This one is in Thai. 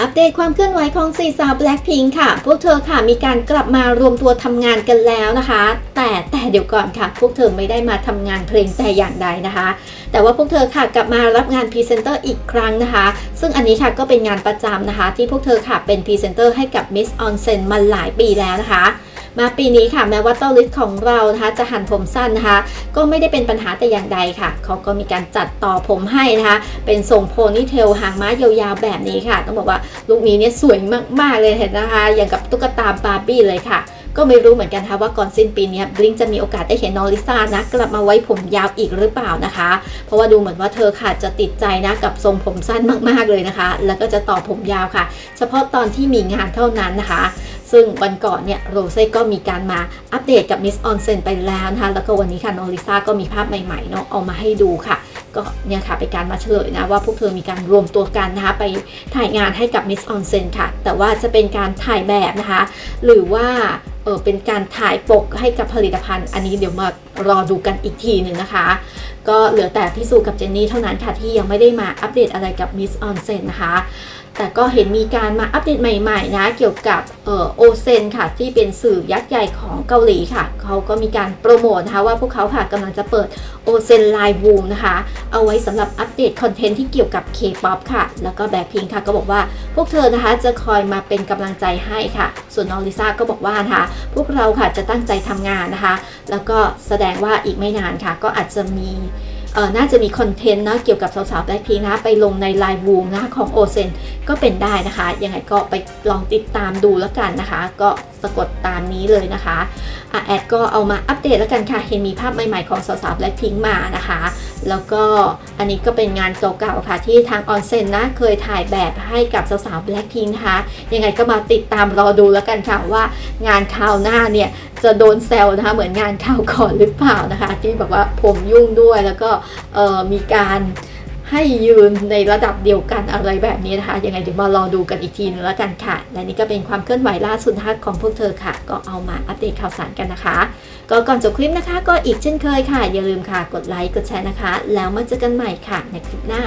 อัปเดตความเคลื่อนไหวของสี่สาว Blackpink ค่ะ พวกเธอค่ะมีการกลับมารวมตัวทำงานกันแล้วนะคะ แต่แต่เดี๋ยวก่อนค่ะ พวกเธอไม่ได้มาทำงานเพลงแต่อย่างใดนะคะ แต่ว่าพวกเธอค่ะกลับมารับงานพรีเซนเตอร์อีกครั้งนะคะ ซึ่งอันนี้ค่ะก็เป็นงานประจำนะคะ ที่พวกเธอค่ะเป็นพรีเซนเตอร์ให้กับ Miss Onsen มาหลายปีแล้วนะคะ มาปีนี้ค่ะแม้ว่าเต้าลิสของเรานะคะจะหันผมสั้นนะคะ ก็ไม่ได้เป็นปัญหาแต่อย่างใดค่ะ เขาก็มีการจัดต่อผมให้นะคะ เป็นทรงโพนี่เทลหางม้ายาวๆแบบนี้ค่ะ ต้องบอกว่าลุคนี้เนี่ยสวยมากๆเลยเห็นนะคะ อย่างกับตุ๊กตาบาร์บี้เลยค่ะก็ไม่รู้เหมือนกันค่ะว่าก่อนสิ้นปีนี้บลิงจะมีโอกาสได้เห็นน้องลิซ่านะกลับมาไว้ผมยาวอีกหรือเปล่านะคะ เพราะว่าดูเหมือนว่าเธอค่ะจะติดใจนะกับทรงผมสั้นมากๆเลยนะคะ แล้วก็จะต่อผมยาวค่ะ เฉพาะตอนที่มีงานเท่านั้นนะคะ ซึ่งวันก่อนเนี่ยโรเซ่ก็มีการมาอัปเดตกับมิสออนเซนไปแล้วนะคะแล้วก็วันนี้ค่ะน้องลิซ่าก็มีภาพใหม่ๆเนาะเอามาให้ดูค่ะ ก็เนี่ยค่ะเป็นการมาเฉลยนะว่าพวกเธอมีการรวมตัวกันนะคะไปถ่ายงานให้กับมิสออนเซนค่ะ แต่ว่าจะเป็นการถ่ายแบบนะคะ หรือว่าเออเป็นการถ่ายปกให้กับผลิตภัณฑ์ อันนี้เดี๋ยวมารอดูกันอีกทีหนึ่งนะคะ ก็เหลือแต่พี่สูกับเจนนี่เท่านั้นค่ะที่ยังไม่ได้มาอัปเดตอะไรกับมิสออนเซนนะคะ แต่ก็เห็นมีการมาอัปเดตใหม่ๆนะ เกี่ยวกับโอเซนค่ะ ที่เป็นสื่อยักษ์ใหญ่ของเกาหลีค่ะ เขาก็มีการโปรโมทนะคะว่าพวกเขาค่ะกำลังจะเปิดโอเซนไลน์วูมนะคะ เอาไว้สำหรับอัปเดตคอนเทนต์ที่เกี่ยวกับ K-POP ค่ะ แล้วก็แบ็คพิงค่ะก็บอกว่าพวกเธอนะคะจะคอยมาเป็นกำลังใจให้ค่ะ ส่วนน้องลิซ่าก็บอกว่านะคะพวกเราค่ะจะตั้งใจทำงานนะคะ แล้วก็แสดงว่าอีกไม่นานค่ะ ก็อาจจะมี น่าจะมีคอนเทนต์นะเกี่ยวกับสาวๆแบล็คพิงนะไปลงในไลน์บูมนะคะของโอเซนก็เป็นได้นะคะ ยังไงก็ไปลองติดตามดูแล้วกันนะคะ ก็สะกดตามนี้เลยนะคะอะแอดก็เอามาอัปเดตแล้วกันค่ะ เห็นมีภาพใหม่ๆของสาวๆแล็คพิงมานะคะ แล้วก็อันนี้ก็เป็นงานเก่าๆค่ะ ที่ทางออนเซนนะเคยถ่ายแบบให้กับสาวๆแบล็คพิงนะคะ ยังไงก็มาติดตามรอดูแล้วกันค่ะว่างานคราวหน้าเนี่ยจะโดนแซวนะคะเหมือนงานข่าวก่อนหรือเปล่านะคะ ที่แบบว่าผมยุ่งด้วยแล้วก็มีการ ให้ยืนในระดับเดียวกันอะไรแบบนี้นะคะ ยังไงเดี๋ยวมารอดูกันอีกทีนึงแล้วกันค่ะ และนี่ก็เป็นความเคลื่อนไหวล่าสุดนะคะของพวกเธอค่ะ ก็เอามาอัปเดตข่าวสารกันนะคะ ก็ก่อนจบคลิปนะคะ ก็อีกเช่นเคยค่ะ อย่าลืมค่ะ กดไลค์ กดแชร์นะคะ แล้วมาเจอกันใหม่ค่ะในคลิปหน้า